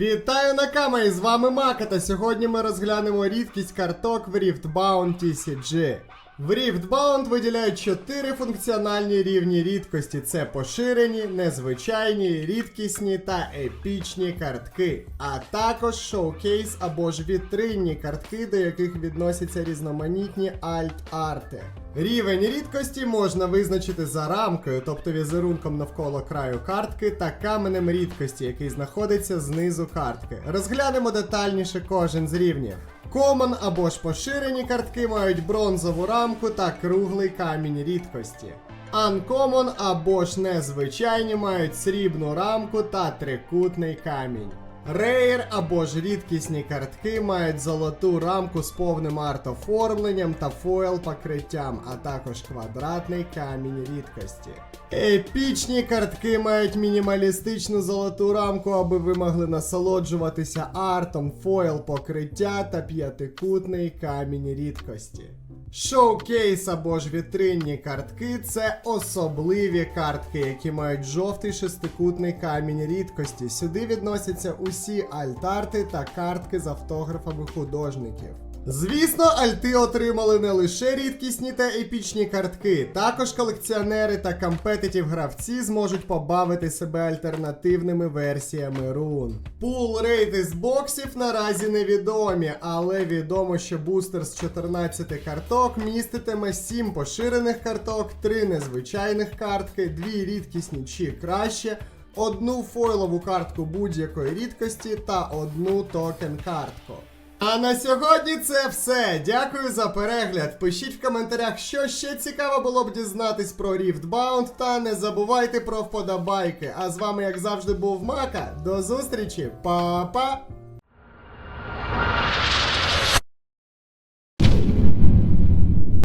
Вітаю на камері, з вами Мака, та сьогодні ми розглянемо рідкість карток в Riftbound TCG. В Riftbound виділяють 4 функціональні рівні рідкості: це поширені, незвичайні, рідкісні та епічні картки, а також шоукейс або ж вітринні картки, до яких відносяться різноманітні альт-арти. Рівень рідкості можна визначити за рамкою, тобто візерунком навколо краю картки, та каменем рідкості, який знаходиться знизу картки. Розглянемо детальніше кожен з рівнів. Common або ж поширені картки мають бронзову рамку та круглий камінь рідкості. Uncommon або ж незвичайні мають срібну рамку та трикутний камінь. Рейр або ж рідкісні картки мають золоту рамку з повним арт-оформленням та фойл покриттям, а також квадратний камінь рідкості. Епічні картки мають мінімалістичну золоту рамку, аби ви могли насолоджуватися артом, фойл покриття та п'ятикутний камінь рідкості. Шоукейс або ж вітринні картки це особливі картки, які мають жовтий шестикутний камінь рідкості. Сюди відносяться усі альтарти та картки з автографами художників. Звісно, альти отримали не лише рідкісні та епічні картки, також колекціонери та компетитів гравці зможуть побавити себе альтернативними версіями рун. Пул рейди з боксів наразі невідомі, але відомо, що бустер з 14 карток міститиме 7 поширених карток, 3 незвичайних картки, 2 рідкісні чи краще, одну фойлову картку будь-якої рідкості та одну токен картку. А на сьогодні це все. Дякую за перегляд. Пишіть в коментарях, що ще цікаво було б дізнатись про Riftbound, та не забувайте про вподобайки. А з вами, як завжди, був Мака. До зустрічі, Па-па!